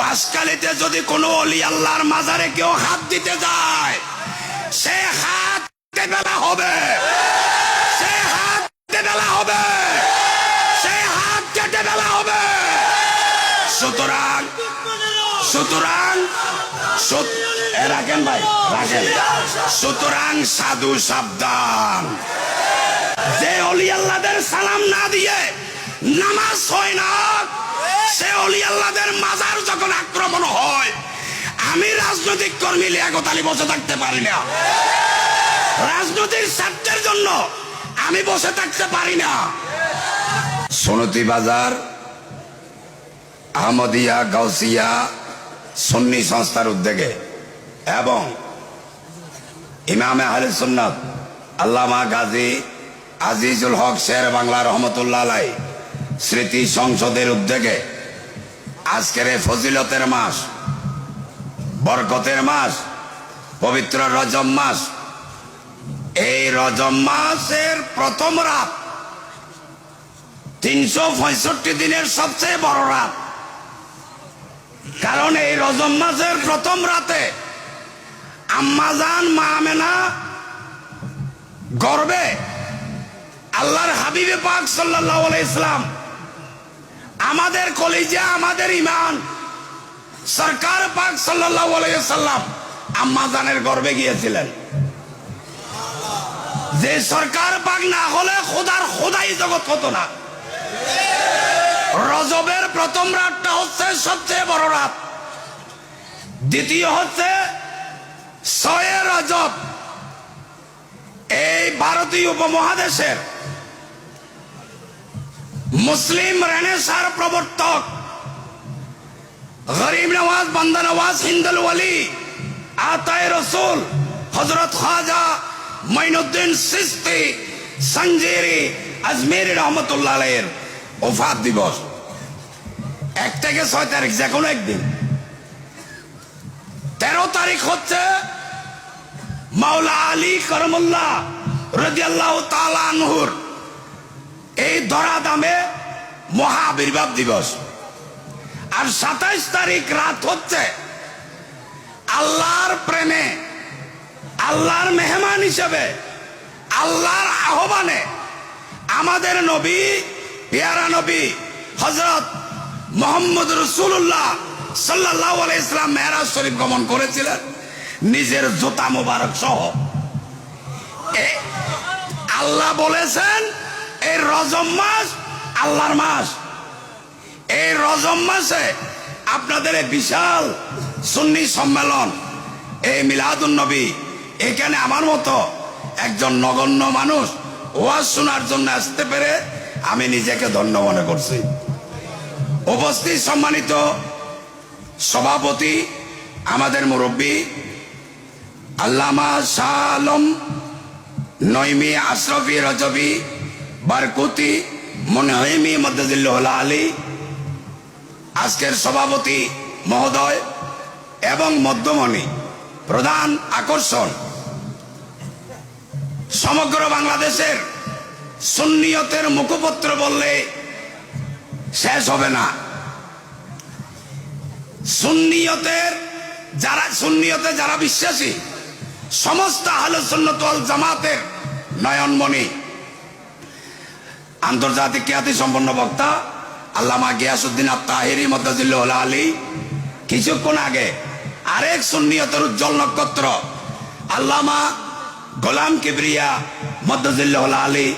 বাসকালিতে যদি কোনো অলি আল্লাহর মাজারে কেউ হাত দিতে যায়, সে হাত বেলা হবে। সে হাত বেলা হবে। সে হাত কেটে বেলা হবে। সুতরাং সুতরাং, সুত- রাখেন ভাই, রাখেন। সুতরাং সাধু সাবধান। যে অলি আল্লাহদের সালাম না দিয়ে নামাজ হয় না সে অলি আল্লাহদের মাজার যখন আক্রমণ হয়, আমি রাজনৈতিক কর্মী লিয়াকত আলী বসে থাকতে পারি না। রাজনৈতিক স্বার্থের জন্য আমি বসে থাকতে পারি না। সনতি বাজার, আহমদিয়া, গাউসিয়া সন্নি সংস্থার উদ্যোগে এবং ইমামে আহলে সুন্নত, আল্লামা গাজী আজিজুল হক শের বাংলা রহমতুল্লাহ স্মৃতি সংসদের উদ্যোগে আজকের এই ফজিলতের মাস, বরকতের মাস, পবিত্র রজম মাস। এই রজম মাসের প্রথম রাত, তিনশো পঁয়ষট্টি দিনের সবচেয়ে বড় রাত। কারণ এই রজম মাসের প্রথম রাতে আম্মাজান মা আমেনা গর্বে আল্লাহর হাবিবে পাক আলাইহি ইসলাম আমাদের কলিজা, আমাদের ইমান। সরকার পাক আলাইহি সাল্লাম আম্মাজানের গর্বে গিয়েছিলেন। যে সরকার পাক না হলে খোদার খোদাই জগৎ হতো না। রজবের প্রথম রাতটা হচ্ছে সবচেয়ে বড় রাত। দ্বিতীয় হচ্ছে ছয় রজব। এই ভারতীয় উপমহাদেশের মুসলিম রেনেসার প্রবর্তক। গরিব নওয়াজ, বান্দা নওয়াজ, হিন্দুল ওয়ালি, আতায় রসুল হজরত খাজা মঈনুদ্দিন সিস্তি, সঞ্জেরি, আজমেরি রহমতুল্লাহ আলাইয়ের ওফাত দিবস। এক থেকে ছয় তারিখ যে কোনো একদিন। তেরো তারিখ হচ্ছে মাওলা আলী করমুল্লাহ রাদিয়াল্লাহু তাআলা আনহুর এই ধরা দামে মহা আবির্ভাব দিবস। আর সাতাইশ তারিখ রাত হচ্ছে আল্লাহর প্রেমে, আল্লাহর মেহমান হিসেবে, আল্লাহর আহ্বানে আমাদের নবী, পেয়ারা নবী হজরত মোহাম্মদ রসুল্লাহ সাল্লাহ ইসলাম মেহরাজ শরীফ গমন করেছিলেন, নিজের জোতা মোবারক সহ আল্লাহ বলেছেন এই রজম মাস আল্লাহর মাস। এই রজম মাসে আপনাদের বিশাল সুন্নি সম্মেলন, এই মিলাদুন নবী, এখানে আমার মতো একজন নগণ্য মানুষ ওয়াজ শোনার জন্য আসতে পেরে আমি নিজেকে ধন্য মনে করছি। উপস্থিত সম্মানিত সভাপতি, আমাদের মুরব্বী, আল্লামা শাহ আলম নইমি আশরফি রজবি বারকুতি মনে হয় মনহিমি মদ্দুল্লাহ আলী আজকের সভাপতি মহোদয় এবং মধ্যমণি, প্রধান আকর্ষণ। সমগ্র বাংলাদেশের সুন্নিয়তের মুখপত্র বললে শেষ হবে না। সুন্নিয়তের যারা সুন্নিয়তে যারা বিশ্বাসী, সমস্ত আলোচন্নতল জামাতের নয়নমণি। আন্তর্জাতিক খ্যাতি সম্পন্ন বক্তা আল্লামা গিয়াসুদ্দিন আত্মাহিরি মদ্দাজিল্লাহ আলী। কিছুক্ষণ আগে আরেক সুন্নিয়তের উজ্জ্বল নক্ষত্র আল্লামা গোলাম কিবরিয়া মদ্দাজিল্লাহ আলী,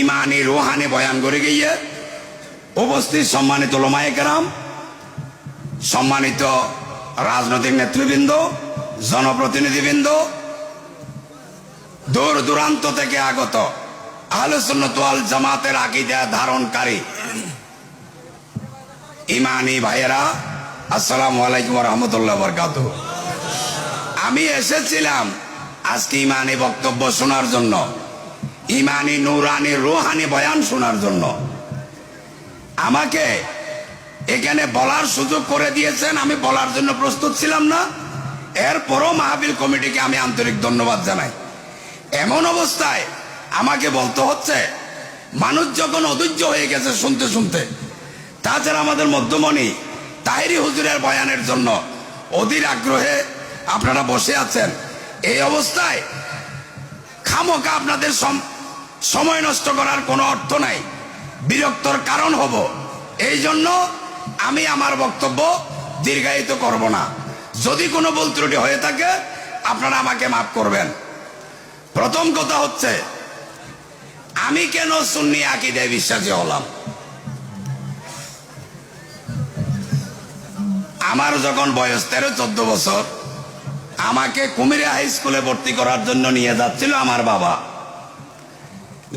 ইমানি রুহানি বয়ান করে গিয়ে উপস্থিত সম্মানিত লোমায় কেরাম, সম্মানিত রাজনৈতিক নেতৃবৃন্দ, জনপ্রতিনিধিবৃন্দ, দূর দূরান্ত থেকে আগত আলোচনতোয়াল জামাতের আকিদা ধারণকারী। ইমানি ভাইয়েরা, আসসালামু আলাইকুম রহমতুল্লাহ বরকাত আমি এসেছিলাম আজকে ইমানি বক্তব্য শোনার জন্য, ইমানি নুরানি রুহানি বয়ান শোনার জন্য। আমাকে এখানে বলার সুযোগ করে দিয়েছেন, আমি বলার জন্য প্রস্তুত ছিলাম না। এরপরও মাহবিল কমিটিকে আমি আন্তরিক ধন্যবাদ জানাই। এমন অবস্থায় আমাকে বলতে হচ্ছে, মানুষ যখন অধৈর্য হয়ে গেছে শুনতে শুনতে, তাছাড়া আমাদের মধ্যমণি তাহিরি হুজুরের বয়ানের জন্য অধীর আগ্রহে আপনারা বসে আছেন। এই অবস্থায় খামোকা আপনাদের সম- সময় নষ্ট করার কোনো অর্থ নাই। বিরক্তর কারণ হব। এই জন্য আমি আমার বক্তব্য দীর্ঘায়িত করব না। যদি কোনো ভুল ত্রুটি হয়ে থাকে, আপনারা আমাকে মাফ করবেন। প্রথম কথা হচ্ছে আমি কেন সুন্নি আকিদায় বিশ্বাসী হলাম? আমার যখন বয়স তেরো, চোদ্দ বছর, আমাকে কুমিরে হাই স্কুলে ভর্তি করার জন্য নিয়ে যাচ্ছিল আমার বাবা।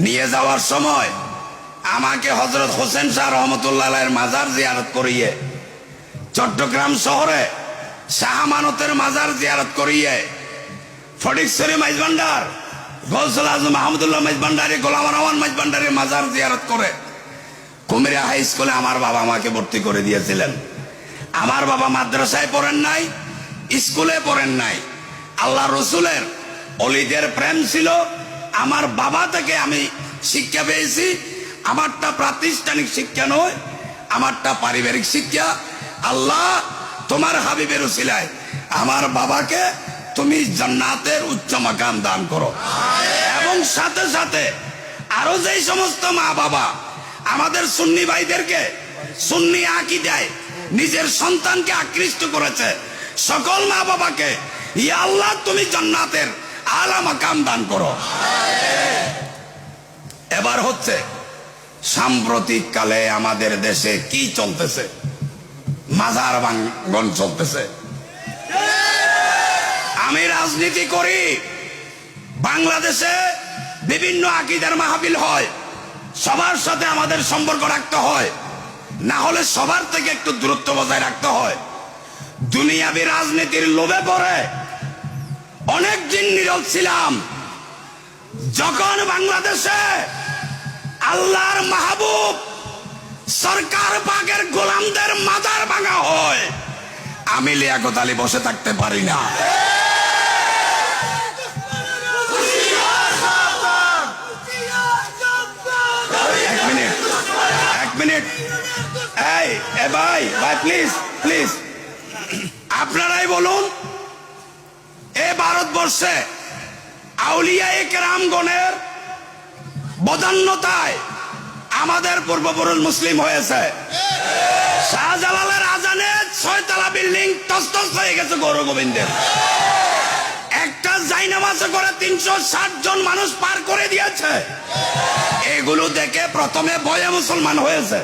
নিয়ে যাওয়ার সময় আমাকে হজরত হোসেন শাহ রহমতুল্লাহ মাজার জিয়ারত করিয়ে, চট্টগ্রাম শহরে শাহমানতের মাজার জিয়ারত করিয়ে ফটিকশ্বরী মাইজভান্ডার গৌসল আজম মাহমুদুল্লাহ মাইজভান্ডারি গোলাম রহমান মাইজভান্ডারের মাজার জিয়ারত করে। কুমিরা হাই স্কুলে আমার বাবা আমাকে ভর্তি করে দিয়েছিলেন। আমার বাবা মাদ্রাসায় পড়েন নাই, স্কুলে পড়েন নাই। আল্লাহ রসুলের অলিদের প্রেম ছিল। আমার বাবা থেকে আমি শিক্ষা পেয়েছি। আমারটা প্রাতিষ্ঠানিক শিক্ষা নয়, আমারটা পারিবারিক শিক্ষা। আল্লাহ তোমার হাবিবের উসিলায় আমার বাবাকে তুমি জান্নাতের উচ্চ মাকাম দান করো। এবং সাথে সাথে আরও যেই সমস্ত মা বাবা আমাদের সুন্নি ভাইদেরকে সুন্নি আঁকি দেয় নিজের সন্তানকে আকৃষ্ট করেছে, সকল মা বাবাকে ইয়া আল্লাহ তুমি জান্নাতের আলা মাকাম দান করো। এবার হচ্ছে সাম্প্রতিক কালে আমাদের দেশে কি চলতেছে? মাজার ভাঙ্গন চলতেছে। আমি রাজনীতি করি। বাংলাদেশে বিভিন্ন আকিদার মাহফিল হয়। সবার সাথে আমাদের সম্পর্ক রাখতে হয়। না হলে সবার থেকে একটু দূরত্ব বজায় রাখতে হয়। দুনিয়াবি রাজনীতির লোভে পড়ে। অনেক দিন নীরব ছিলাম। যখন বাংলাদেশে আল্লাহর মাহবুব সরকার পাকের গোলামদের মাজার ভাঙা হয়, আমি লিয়াকত আলী বসে থাকতে পারি না এক মিনিট এক মিনিট এই এ ভাই ভাই প্লিজ প্লিজ আপনারাই বলুন, এ ভারতবর্ষে আউলিয়া কেরামগণের বদান্যতায় আমাদের পূর্বপুরুষ মুসলিম হয়েছে। শাহজালালের আজানে ছয়তলা বিল্ডিং তস্তস হয়ে গেছে গৌর গোবিন্দের জাইনামাজে করে তিনশো ষাট জন মানুষ পার করে দিয়েছে। এগুলো দেখে প্রথমে ভয়ে মুসলমান হয়েছে।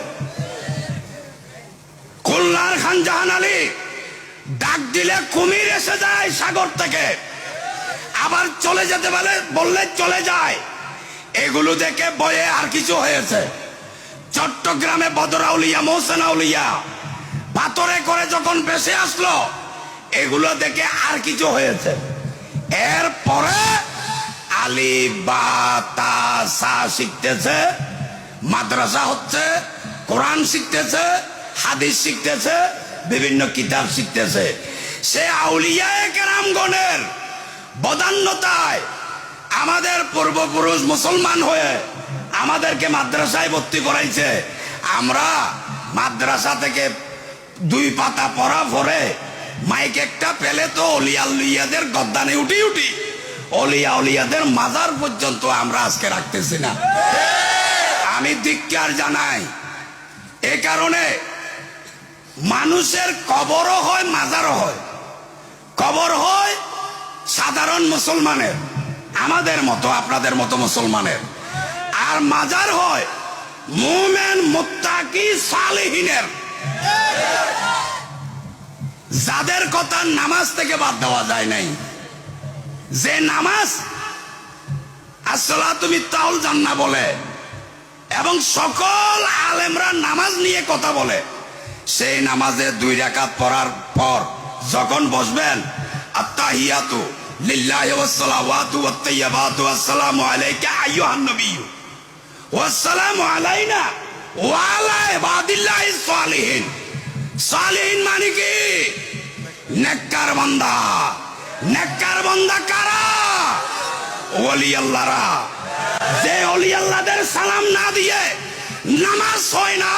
খুলনার খান জাহান আলী ডাক দিলে কুমির এসে যায় সাগর থেকে। আবার চলে যেতে বলে, বললে চলে যায়। এগুলো দেখে বয়ে আর কিছু হয়েছে। চট্টগ্রামে বদরাউলিয়া মৌসেনাউলিয়া পাথরে করে যখন বেসে আসলো, এগুলো দেখে আর কিছু হয়েছে। এরপরে আলি বা তা শিখতেছে, মাদ্রাসা হচ্ছে, কোরআন শিখতেছে, হাদিস শিখতেছে, বিভিন্ন কিতাব শিখতেছে। সে আউলিয়া কেরামগণের বদান্যতায় আমাদের পূর্বপুরুষ মুসলমান হয়ে আমাদেরকে মাদ্রাসায় ভর্তি করাইছে। আমরা মাদ্রাসা থেকে দুই পাতা পড়া পরে মাইক একটা পেলে তো অলিয়ালিয়াদের গদ্দানে উঠি উঠি। অলিয়া অলিয়াদের মাজার পর্যন্ত আমরা আজকে রাখতেছি না। আমি ধিক্কার জানাই, এ কারণে মানুষের কবরও হয়, মাজারও হয়। কবর হয় সাধারণ মুসলমানের, আমাদের মতো, আপনাদের মতো মুসলমানের। আর মাজার হয় মুমেন, মুত্তাকি, সালেহিনের। যাদের কথা নামাজ থেকে বাদ দেওয়া যায় নাই। যে নামাজ আসলা তুমি তাউল জান্না বলে এবং সকল আলেমরা নামাজ নিয়ে কথা বলে, সেই নামাজে দুই রাকাত পড়ার পর যখন বসবেন, আত্তাহিয়াতু লিল্লাহি সালিহিন মানে কি? নেককার বান্দা। নেককার বান্দা কারা? ওলি আল্লাহরা যে অলি আল্লাহদের সালাম না দিয়ে নামাজ হয় না,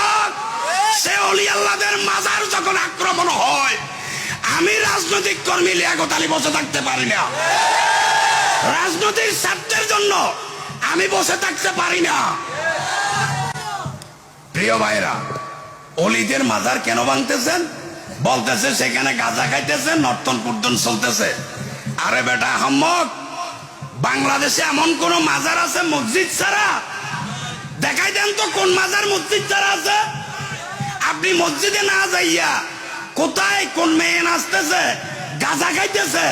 সে অলি আল্লাহদের মাজার যখন আক্রমণ হয়, আমি রাজনৈতিক কর্মী লিয়াকত আলী বসে থাকতে পারি না। রাজনৈতিক স্বার্থের জন্য আমি বসে থাকতে পারি না। প্রিয় ভাইরা অলিদের মাজার কেন ভাঙতেছেন? বলতেছে সেখানে গাঁজা খাইতেছে, নর্তন কুর্তন চলতেছে। আরে বেটা হাম্মক বাংলাদেশে এমন কোন মাজার আছে মসজিদ ছাড়া? দেখাই দেন তো কোন মাজার মসজিদ ছাড়া আছে? আপনি মসজিদে না যাইয়া কোথায় কোন মেয়ে নাচতেছে, গাঁজা খাইতেছে,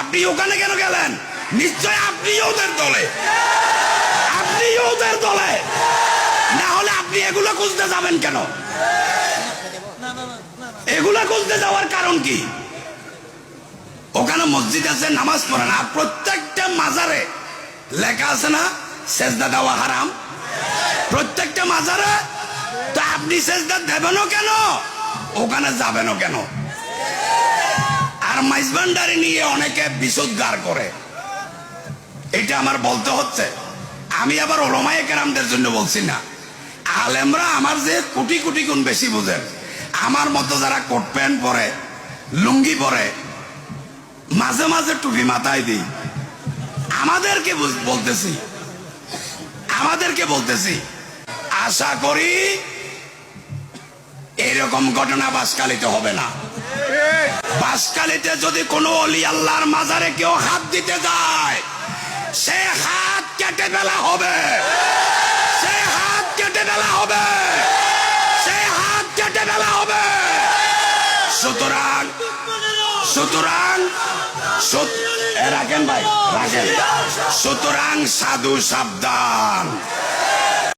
আপনি ওখানে কেন গেলেন? নিশ্চয় আপনি ওদের দলে। আপনি ওদের দলে। না হলে আপনি এগুলো খুঁজতে যাবেন কেন? এগুলা খুঁজতে যাওয়ার কারণ কি? ওখানে মসজিদ আছে, নামাজ পড়ে না। প্রত্যেকটা মাজারে লেখা আছে না, সেজদা দেওয়া হারাম। প্রত্যেকটা মাজারে তো আপনি সেজদা দেবেনও কেন? ওখানে যাবেনও কেন? আর মাইজবান্ডারি নিয়ে অনেকে বিশুদ্ধার করে। এটা আমার বলতে হচ্ছে। আমি আবার ওলমায়ে কেরামদের জন্য বলছি না। আলেমরা আমার যে কোটি কোটি গুণ বেশি বুঝেন। আমার মতো যারা কোট প্যান্ট পরে, লুঙ্গি পরে, মাঝে মাঝে টুপি মাথায় দিই। আমাদেরকে বলতেছি। আমাদেরকে বলতেছি। আশা করি এরকম ঘটনা বাসকালিতে হবে না। বাসকালিতে যদি কোনো অলি আল্লাহর মাজারে কেউ হাত দিতে যায়, সে হাত কেটে ফেলা হবে। সে হাত কেটে ফেলা হবে। কেটে ফেলা হবে। সুতরাং সুতরাং রাখেন ভাই রাখেন। সুতরাং সাধু সাবধান।